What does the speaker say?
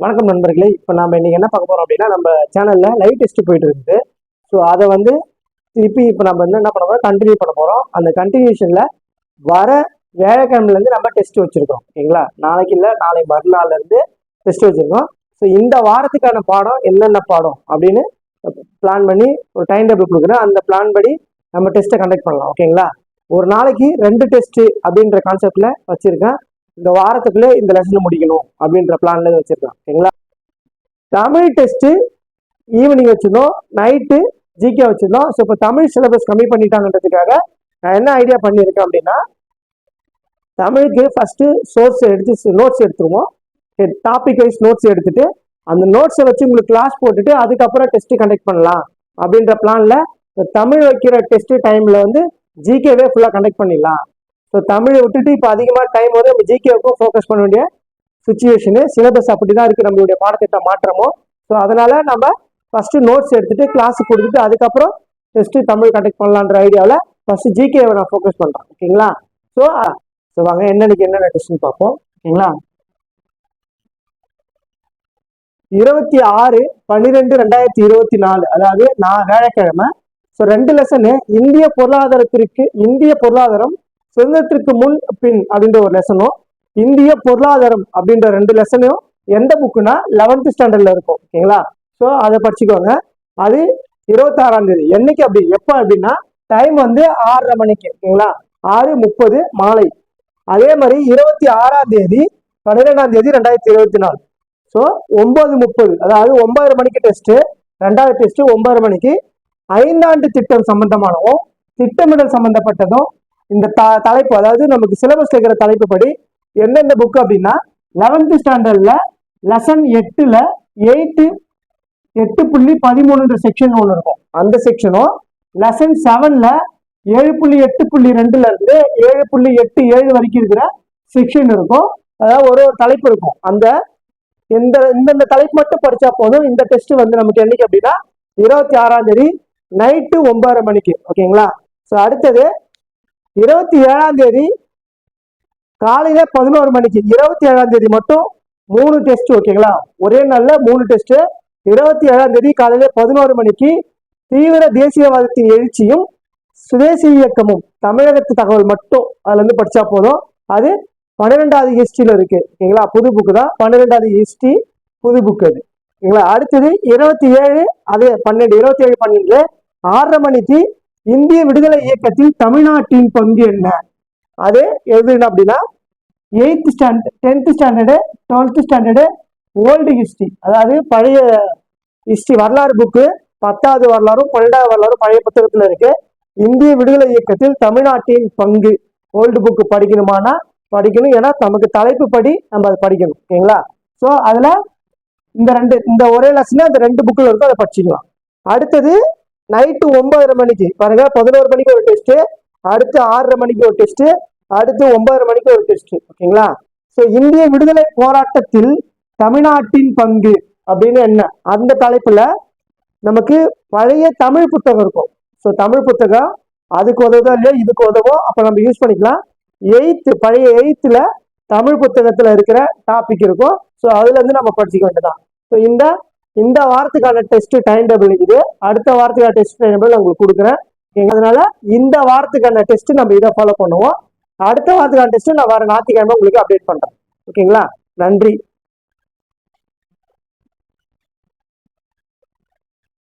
வணக்கம் நண்பர்களே. இப்போ நம்ம இன்றைக்கி என்ன பார்க்க போகிறோம் அப்படின்னா நம்ம சேனலில் லைவ் டெஸ்ட் போயிட்டு இருக்குது. ஸோ அதை வந்து திருப்பி இப்போ நம்ம வந்து என்ன பண்ண போகிறோம் கண்டினியூ பண்ண போகிறோம் அந்த கண்டினியூஷனில் வர வியாழக்கிழமலேருந்து நம்ம டெஸ்ட் வச்சுருக்கோம். ஓகேங்களா? நாளைக்கு இல்லை நாளை மறுநாள்லேருந்து டெஸ்ட் வச்சுருக்கோம். ஸோ இந்த வாரத்துக்கான பாடம் என்னென்ன பாடம் அப்படின்னு பிளான் பண்ணி ஒரு டைம் டேபிள் கொடுக்குறேன். அந்த பிளான் படி நம்ம டெஸ்ட்டை கண்டக்ட் பண்ணலாம். ஓகேங்களா? ஒரு நாளைக்கு ரெண்டு டெஸ்ட்டு அப்படின்ற கான்செப்டில் வச்சுருக்கேன். இந்த வாரத்துக்குள்ளே இந்த லெசன் முடிக்கணும் அப்படின்ற பிளான்ல வச்சிருக்கேன் சரிங்களா? தமிழ் டெஸ்ட்டு ஈவினிங் வச்சுருந்தோம் நைட்டு ஜிகே வச்சுருந்தோம். ஸோ இப்போ தமிழ் சிலபஸ் கம்மி பண்ணிட்டாங்கன்றதுக்காக நான் என்ன ஐடியா பண்ணியிருக்கேன் அப்படின்னா தமிழுக்கு ஃபஸ்ட்டு சோர்ஸ் எடுத்து நோட்ஸ் எடுத்துருவோம். டாபிக் வைஸ் நோட்ஸ் எடுத்துட்டு அந்த நோட்ஸை வச்சு உங்களுக்கு கிளாஸ் போட்டுட்டு அதுக்கப்புறம் டெஸ்ட்டு கண்டக்ட் பண்ணலாம் அப்படின்ற பிளானில் தமிழ் வைக்கிற டெஸ்ட்டு டைமில் வந்து ஜிகேவே ஃபுல்லாக கண்டக்ட் பண்ணிடலாம். ஸோ தமிழை விட்டுட்டு இப்போ அதிகமாக டைம் வந்து நம்ம ஜிகேவுக்கும் ஃபோக்கஸ் பண்ண வேண்டிய சுச்சுவேஷனு சிலபஸ் அப்படி தான் இருக்குது நம்மளுடைய பாடத்திட்ட மாற்றமோ ஸோ அதனால் நம்ம ஃபஸ்ட்டு நோட்ஸ் எடுத்துகிட்டு கிளாஸ் கொடுத்துட்டு அதுக்கப்புறம் ஃபஸ்ட்டு தமிழ் கண்டக்ட் பண்ணலான்ற ஐடியாவில் ஃபஸ்ட்டு ஜிகேவை நான் ஃபோக்கஸ் பண்ணுறேன் ஓகேங்களா ஸோ ஸோ வாங்க என்னன்னைக்கு என்னென்ன டெஸ்ட்னு பார்ப்போம்? ஓகேங்களா இருபத்தி ஆறு பன்னிரெண்டு ரெண்டாயிரத்தி இருபத்தி நாலு அதாவது நான் வேலைக்கிழமை. ஸோ ரெண்டு லெசனு இந்திய பொருளாதாரத்திற்கு இந்திய பொருளாதாரம் சுதந்திரத்திற்கு முன் பின் அப்படின்ற ஒரு லெசனும் இந்திய பொருளாதாரம் அப்படின்ற ரெண்டு லெசனையும் எந்த புக்குனா லெவன்த் ஸ்டாண்டர்ட்ல இருக்கும் ஓகேங்களா ஸோ அதை படிச்சுக்கோங்க. அது இருபத்தாறாம் தேதி. என்னைக்கு அப்படி? எப்போ அப்படின்னா டைம் வந்து ஆறரை மணிக்கு ஓகேங்களா ஆறு முப்பது மாலை. அதே மாதிரி இருபத்தி ஆறாம் தேதி பன்னிரெண்டாம் தேதி ரெண்டாயிரத்தி இருபத்தி நாலு. ஸோ ஒன்பது முப்பது அதாவது ஒன்பதரை மணிக்கு டெஸ்ட்டு ரெண்டாவது டெஸ்ட்டு ஒன்பதரை மணிக்கு. ஐந்தாண்டு திட்டம் சம்பந்தமானவும் திட்டமிடல் சம்பந்தப்பட்டதும் இந்த த தலைப்பு அதாவது நமக்கு சிலபஸ் இருக்கிற தலைப்பு படி எந்தெந்த புக் அப்படின்னா லெவன்த்து ஸ்டாண்டர்டில் லெசன் எட்டில் எயிட்டு எட்டு புள்ளி பதிமூணுன்ற செக்ஷன் ஒன்று இருக்கும். அந்த செக்ஷனும் லெசன் செவனில் ஏழு புள்ளி எட்டு புள்ளி ரெண்டுல இருந்து ஏழு புள்ளி எட்டு ஏழு வரைக்கும் இருக்கிற செக்ஷன் இருக்கும். அதாவது ஒரு ஒரு தலைப்பு இருக்கும். அந்த இந்த இந்தந்த தலைப்பு மட்டும் படித்தா போதும். இந்த டெஸ்ட் வந்து நமக்கு என்னைக்கு அப்படின்னா இருபத்தி ஆறாம் தேதி நைட்டு ஒன்பதரை மணிக்கு. ஓகேங்களா ஸோ அடுத்தது இருபத்தி ஏழாம் தேதி காலையில பதினோரு மணிக்கு இருபத்தி ஏழாம் தேதி மட்டும் மூணு டெஸ்ட் ஓகேங்களா? ஒரே நாள்ல மூணு டெஸ்ட் இருபத்தி ஏழாம் தேதி காலையில பதினோரு மணிக்கு தீவிர தேசியவாதத்தின் எழுச்சியும் சுதேசி இயக்கமும் தமிழகத்து தகவல் மட்டும் அதுல இருந்து படிச்சா போதும். அது பன்னிரெண்டாவது ஹிஸ்டரியில இருக்கு ஓகேங்களா? புது புக்கு தான். பன்னிரெண்டாவது ஹிஸ்டரி புது புக் அது ஓகேங்களா? அடுத்தது இருபத்தி ஏழு அதே பன்னெண்டு இருபத்தி ஏழு பன்னெண்டுல ஆறரை மணிக்கு இந்திய விடுதலை இயக்கத்தில் தமிழ்நாட்டின் பங்கு என்ன? அது எழுதுனா அப்படின்னா eighth standard tenth standard twelfth standard old history அதாவது பழைய ஹிஸ்ட்ரி வரலாறு புக்கு பத்தாவது வரலாறும் பன்னெண்டாவது வரலாறும் பழைய புத்தகத்தில் இருக்கு. இந்திய விடுதலை இயக்கத்தில் தமிழ்நாட்டின் பங்கு ஓல்டு புக்கு படிக்கணுமானா? படிக்கணும். ஏன்னா நமக்கு தலைப்பு படி நம்ம அதை படிக்கணும். ஓகேங்களா ஸோ அதில் இந்த ரெண்டு இந்த ஒரே லெசனே அந்த ரெண்டு புக்கில் இருக்கும் அதை படிச்சுக்கலாம். அடுத்தது நைட்டு ஒன்பதரை மணிக்கு பாருங்க பதினோரு மணிக்கு ஒரு டெஸ்ட் அடுத்து ஆறரை மணிக்கு ஒரு டெஸ்ட் அடுத்து ஒன்பதரை மணிக்கு ஒரு டெஸ்ட் ஓகேங்களா? ஸோ இந்திய விடுதலை போராட்டத்தில் தமிழ்நாட்டின் பங்கு அப்படின்னு என்ன? அந்த தலைப்புல நமக்கு பழைய தமிழ் புத்தகம் இருக்கும். ஸோ தமிழ் புத்தகம் அதுக்கு உதவுதோ இல்லையோ இதுக்கு உதவும் அப்போ நம்ம யூஸ் பண்ணிக்கலாம். எயித்து பழைய எயித்துல தமிழ் புத்தகத்துல இருக்கிற டாபிக் இருக்கும். ஸோ அதுல இருந்து நம்ம படிச்சுக்க வேண்டியதான் ஸோ இந்த இந்த வாரத்துக்கான டெஸ்ட் டைம் டேபிள் இது அடுத்த வாரத்துக்கான டெஸ்ட் டைம் டேபிள் உங்களுக்கு கொடுக்குறேன். அதனால இந்த வாரத்துக்கான டெஸ்ட் நம்ம இதை ஃபாலோ பண்ணுவோம். அடுத்த வாரத்துக்கான டெஸ்ட் நான் வர ஞாயிற்றுக்கிழமை உங்களுக்கு அப்டேட் பண்றேன். ஓகேங்களா நன்றி.